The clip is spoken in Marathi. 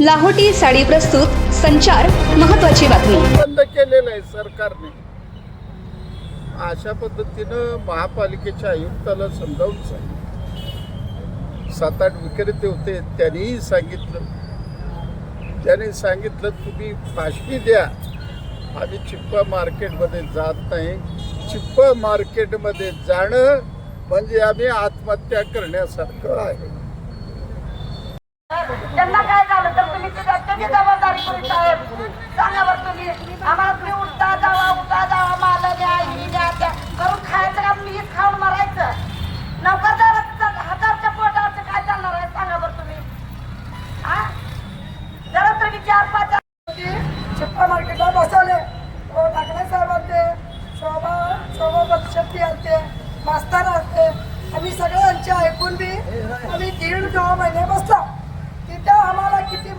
लाहोटी साडी प्रस्तुत संचार महत्वाची बातमी. बंद केलेलं आहे सरकारने. अशा पद्धतीनं महापालिकेच्या आयुक्ताला समजावून सांगितलं. सात आठ विक्रेते होते त्यांनीही सांगितलं. त्याने सांगितलं तुम्ही फाशी द्या. आम्ही चिप्पा मार्केटमध्ये जात नाही. चिप्पा मार्केटमध्ये जाणं म्हणजे आम्ही आत्महत्या करण्यासारखं आहे त्यांना काय झालं तर तुम्ही ते त्याची जबाबदारी साहेब सांगा बरं तुम्ही आम्हाला तुम्ही उठता जावा उठा जावा माल द्या ही द्या त्या. करून खायचं का? मी खाऊन मरायचं. नोकरदाराचं हजारच्या पोटावरचं काय चालणार आहे सांगा बरं तुम्ही. हा जरा तरी चार पाच चिप्पा मार्केटला बसवले. हो ठाकरे साहेब आलते. शोभा शोभा बक्षपती आलते. मास्तर आलते. आम्ही सगळ्यांचे ऐकून बी आम्ही दीड दोन महिने बसलो. तिथे आम्हाला किती